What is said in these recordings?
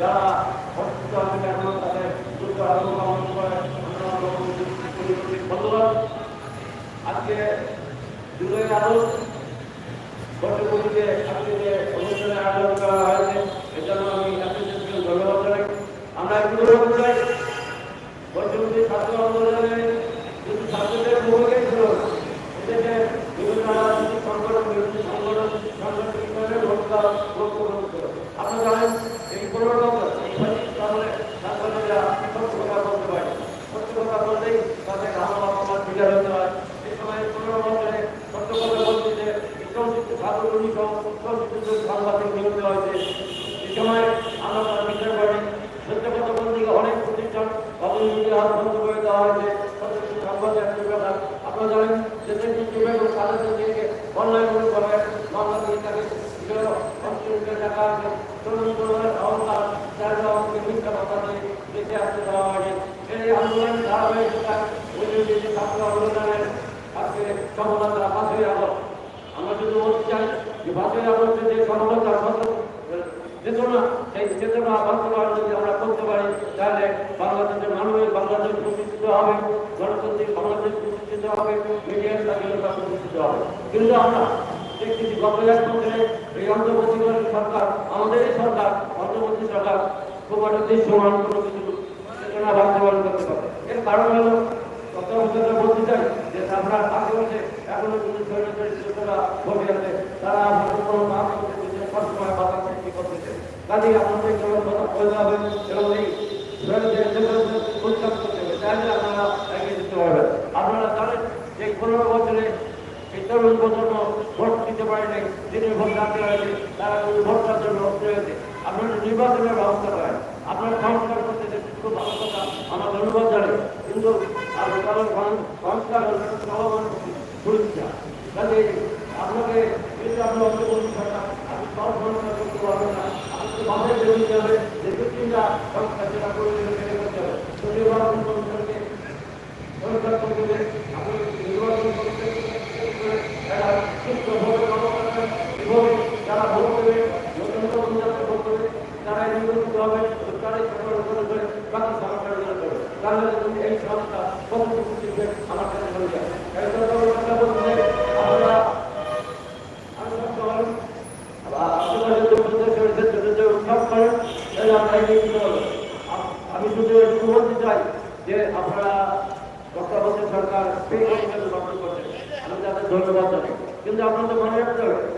যারা অসুস্থ আছেন এখন তাদের দ্রুত আরোগ্য কামনা করে। ধন্যবাদ। আজকে জুলাই আগস্ট বর্তমানে আজকে যে অনুষ্ঠানের আয়োজন করা হয়েছে এর জন্য আমি আপনাদেরকে ধন্যবাদ জানাই আমরা একটু ধন্যবাদ চাই বর্তমানে ছাত্র আন্দোলনে কিন্তু ছাত্রদের ভূমিকাই ছিল না। এদেশে বিভিন্ন রাজনৈতিক সংগঠন বিভিন্ন সংগঠন সাংগঠনিকভাবে ভূমিকা গ্রহণ করেছিল। আপনারা জানেন এই পনেরো বছর এই সঠিক কারণে ছাত্রছাত্রীরা সত্য কথা বলতে পারে সত্য কথা বলতেই তাদের আমার বাবা মার বিচার হতে হয় এই সময় পনেরো বছরে সত্য কথা বলতে যে চলচ্চিত্র ছাত্র উনিশশো চলচ্চিত্র সাংবাদিক নিয়োগ দেওয়া হয়েছে এই সময় আমরা তার বিচার করি সত্য কথা বলতে গিয়ে অনেক প্রতিষ্ঠান অবনীতি হাত বন্ধ করে দেওয়া হয়েছে সত্যি সংবাদ একটি ব্যাপার আপনারা জানেন দেশের কিন্তু বেগম খালেদা জিয়াকে অনলাইন করে দিয়ে তাকে টাকা তরুণ তরুণের অবস্থান যার আমাকে মিথ্যা যে পাঁচই যে চেতনা সেই যদি আমরা করতে পারি তাহলে বাংলাদেশের মানুষের বাংলাদেশ প্রতিষ্ঠিত হবে গণতান্ত্রিক বাংলাদেশ প্রতিষ্ঠিত হবে মিডিয়ার কিন্তু আমরা সরকার আমাদের এই সরকার অন্তর্বর্তী সরকার খুব কারণ হলো গত বছর বলতে চাই যে আপনার আশেপাশে এখনও কিছু সৈন্যদের চেতনা বসে আছে তারা আমাদের কোনো কাজ করতেছে সবসময় বাধা সৃষ্টি করতেছে কাজেই আমাদের কেবল কথা বলতে হবে এবং এই সৈন্যদের চেতনা উৎসাহ করতে হবে তাহলে আপনারা এগিয়ে যেতে পারবেন আপনারা জানেন যে পনেরো বছরে এই তরুণ প্রজন্ম ভোট দিতে যিনি ভোট রাখতে হয়েছে তারা কিন্তু ভোটটার জন্য অস্ত্র হয়েছে আপনারা নির্বাচনের ব্যবস্থা করেন। আপনারা সংস্কার করতে খুব ভালো কথা, আমার ধন্যবাদ জানাই কিন্তু সংস্কার আপনাকে কিন্তু আপনি আপনি সব সংস্কার করতে পারবেন না। আপনি হবে যে তিনটা সংস্কার করতে হবে। তো নির্বাচন সংস্কার করতে আপনি নির্বাচন সুস্থ ভোট এবং যারা ভোট দেবে যারা ভোট দেবে তারা নির্বাচিত হবে তারাই সরকার করে বাকি সরকার দেবে তাহলে তুমি এই সংস্থা কতটুকু শিখবে আমার কাছে বলে যায় এই জন্য কথা আমরা আমি শুধু একটু বলতে চাই যে আপনারা বর্তমানে সরকার আমি তাদের ধন্যবাদ জানাই। কিন্তু আপনাদের মনে রাখতে হবে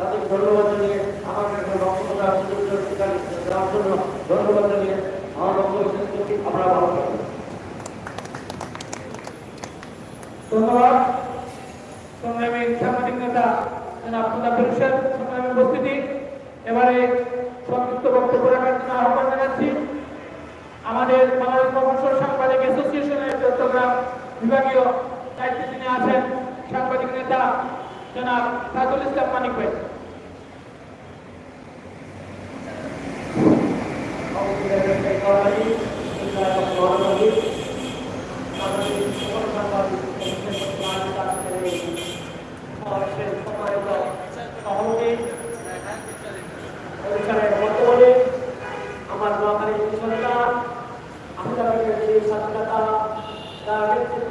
তাদের ধন্যবাদ জানিয়ে আমাকে জন্য ধন্যবাদ জানিয়ে আমার আপনারা ভালো সংগ্রামী সাংবাদিক নেতা এবারে বক্তব্য জানাচ্ছি। আমাদের বিভাগীয় যিনি আছেন সাংবাদিক নেতা জনাব সাজুল ইসলাম মানিক ভাই আমার নোয়াখালী সরকার আমি তাদের যে স্বাধীনতা তার নেতৃত্বে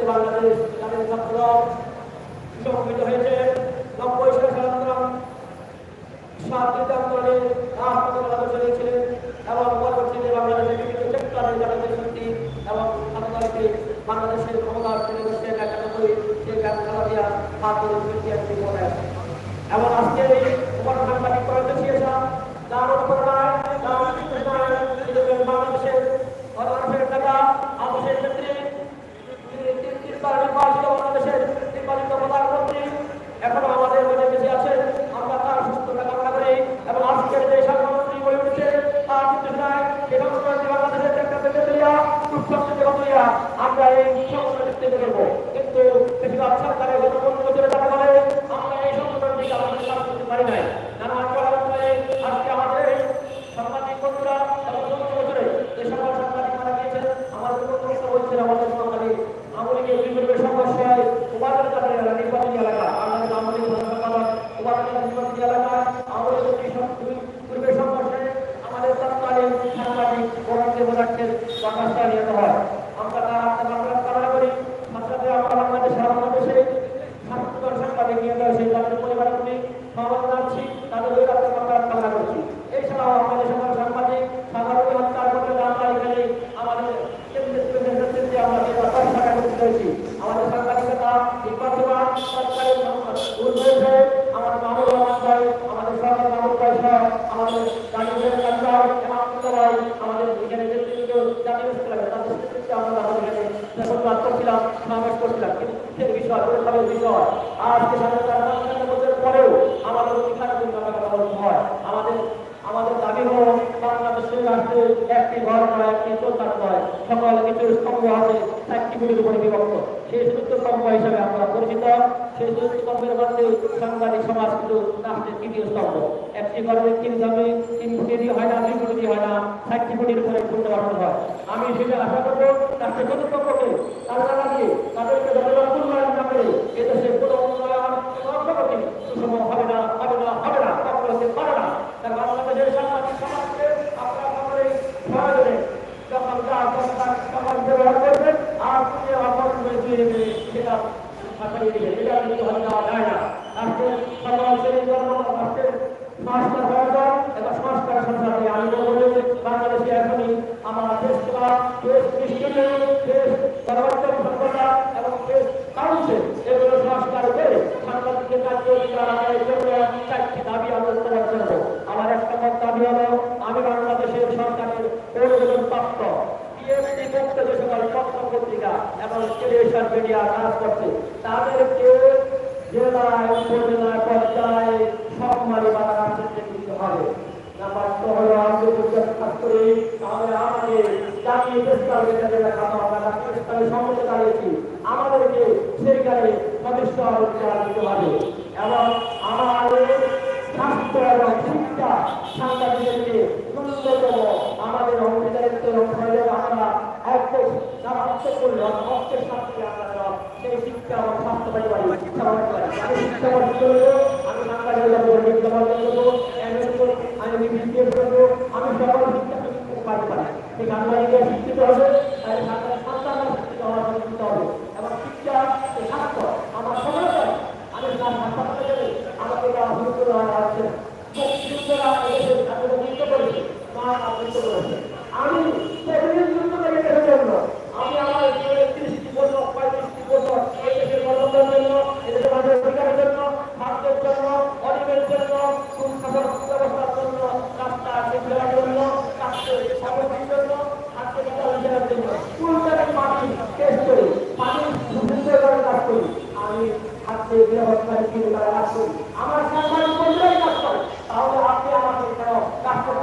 বাংলাদেশ তাদের ছাত্র সংগঠিত হয়েছে নব্বই সালে স্বাধীনতা স্বাধীনতা আন্দোলনে রাষ্ট্রপতি বাংলাদেশের ক্ষমতা অর্জনের শেখ হাসিনা করে শেখ হাসিনা দিয়া হাতের ইতিহাসটি মনে আছে এবং আজকে এই ওপর করাতে চেয়েছা যার উপর নয় আমাদের ক্ষেত্রে নির্বাচিত এখনও আমাদের মধ্যে বেঁচে আছে আমরা তার সুস্থতা কামনা এবং আজকের যে সাংবাদিক হয়ে উঠেছে, তার সংগঠন দেখতে সরকারের গত আমরা এই সংগঠনটিকে আমাদের কাজ করতে পারি নাই নানান কারণে আজকে আমাদের এই সাংবাদিক বন্ধুরা এবং পনেরো বছরে যে সকল সাংবাদিক মারা গিয়েছেন আমাদের প্রশ্ন বলছেন আমাদের সাংবাদিক আমলিকে বিভিন্ন সমস্যায় উপাদান কাটার এলাকা নির্বাচনী এলাকা আমাদের আমলিক সম্পাদক উপাদান নির্বাচনী এলাকা আমাদের পূর্বের সংঘর্ষে আমাদের তৎকালীন সাংবাদিক গণতন্ত্রের পদার্থের ব্যবস্থা নিতে হয় আমরা তার আত্মকল্পনা কামনা করি সাথে আমরা বাংলাদেশের বাংলাদেশে সাংবাদিক সাংবাদিক তাদের পরিবারগুলি সমাজ জানাচ্ছি তাদের ওই আত্মকল্পনা কামনা করছি। এছাড়াও আমাদের সকল সাংবাদিক সাংবাদিক হত্যার করতে আমরা এখানে আমাদের আমরা করতে আমাদের সাংবাদিকতা সরকারের আমাদের মামুল ভাই, আমাদের সরকার মামুল ভাই আমাদের আমাদের এখানে আমরা করছিলাম, সমাবেশ করছিলাম। কিন্তু বিষয় বিষয়। আজকে স্বাধীনতা পঞ্চান্ন বছর পরেও আমাদের অধিকার কিন্তু কথা বলতে হয় আমাদের আমাদের দাবি হল বাংলাদেশের রাষ্ট্রে একটি ঘর নয় একটি চৌকাট নয় সকল কিছু স্তম্ভ আছে চারটি গুলির উপরে বিভক্ত সেই চতুর্থ স্তম্ভ হিসাবে আমরা পরিচিত। সেই চতুর্থ স্তম্ভের মধ্যে সাংবাদিক সমাজ কিন্তু রাষ্ট্রের তৃতীয় স্তম্ভ। একটি ঘরের তিন দামে তিন দিয়ে হয় না, দুই দিয়ে হয় না চারটি ফুটির উপরে পূর্ণ বাসন হয়। আমি সেটা আশা করব, রাষ্ট্রের চতুর্থ স্তম্ভকে তারা লাগিয়ে তাদেরকে যতটা উন্নয়ন না করে এদেশে কোনো উন্নয়ন অগ্রগতি সুষম হবে না হবে না হবে না কখনো হতে পারে না তার বাংলাদেশের সাংবাদিক সমাজকে আপনারা সকলেই প্রয়োজনে যখন যা দরকার তখন ব্যবহার করবেন আর পুজো অপরাধ করে দিয়ে দেবে সেটা ছাড়িয়ে দিবে সংসারে আমি বলব যে বাংলাদেশে এখনই আমার দেশ সেবা দেশ দৃষ্টিতে দেশ পরবর্তী সভ্যতা এবং দেশ কাউন্সিল এগুলো সংস্কার করে সাংবাদিকের কাছে অধিকার আদায়ের জন্য চারটি দাবি আমরা উত্তোলন করব আমার এক নম্বর দাবি হলো আমি বাংলাদেশের সরকারের পরিবেদন প্রাপ্ত টিএমসি মুক্ত যে সকল পত্র পত্রিকা এবং টেলিভিশন মিডিয়া কাজ করছে। তাদেরকে জেলায়, উপজেলায়, পর্যায়ে সম্মানী বা রাষ্ট্রকে দিতে হবে। দিতে হবে। এবং আমাদের এবং শিক্ষা সাংবাদিকদেরকে ন্যূনতম আমাদের অংশীদারিত্ব হলে আমরা একদম যারা অর্থ করলে অর্থের সাথে আমরা যেন সেই শিক্ষা এবং স্বাস্থ্য পাই পারি শিক্ষা পাই পারি আমি শিক্ষা অর্জন করব আমি সাংবাদিকতা করব অর্জন করব এমএস করব আমি বিবিএস করব আমি সকল শিক্ষা পারি সেই সাংবাদিকের শিক্ষিত হবে তাই সাংবাদিক সন্তান শিক্ষিত হওয়ার জন্য শিক্ষিত হবে এবং শিক্ষা এই স্বাস্থ্য আমার সফলতা আমি তার হাসপাতালে গেলে আমাকে দেওয়া হুজুর দেওয়া হচ্ছে মুক্তিযোদ্ধারা এদেশের স্বাধীনতা যুদ্ধ করেছে মা যুদ্ধ করেছে আমি সেগুলির যুদ্ধ লেগে গেছে জন্য আমি আমার তিরিশটি বছর পঁয়ত্রিশটি বছর এই দেশের গণতন্ত্রের জন্য এদেশের মানুষের অধিকারের জন্য খাদ্যের জন্য অলিমের জন্য সুশাসন ব্যবস্থার জন্য রাস্তা দেওয়ার জন্য রাষ্ট্রের সমস্যার জন্য খাদ্য বিতরণের জন্য উল্টাকে পানি শেষ করি পানি সুন্দর করে কাজ করি আমি খাদ্য ব্যবস্থায় কিনে তারা কাজ করি আমার সাংবাদিক বন্ধুরাই কাজ করে তাহলে আপনি আমাকে কেন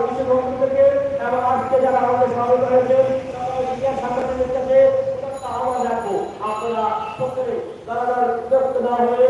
কিছু বন্ধুদেরকে এবং আজকে যারা আমাদের স্বাগত হয়েছে আপনারা যারা যারা না হয়ে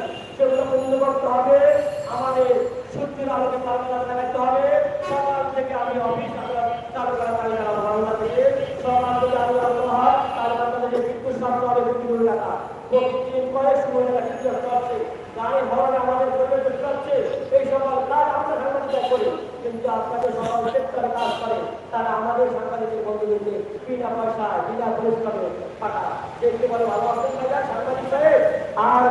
বিনা পয়সায় বিনা পরিশ্রমে পাঠা ভালো সাংবাদিক সাহেব। আর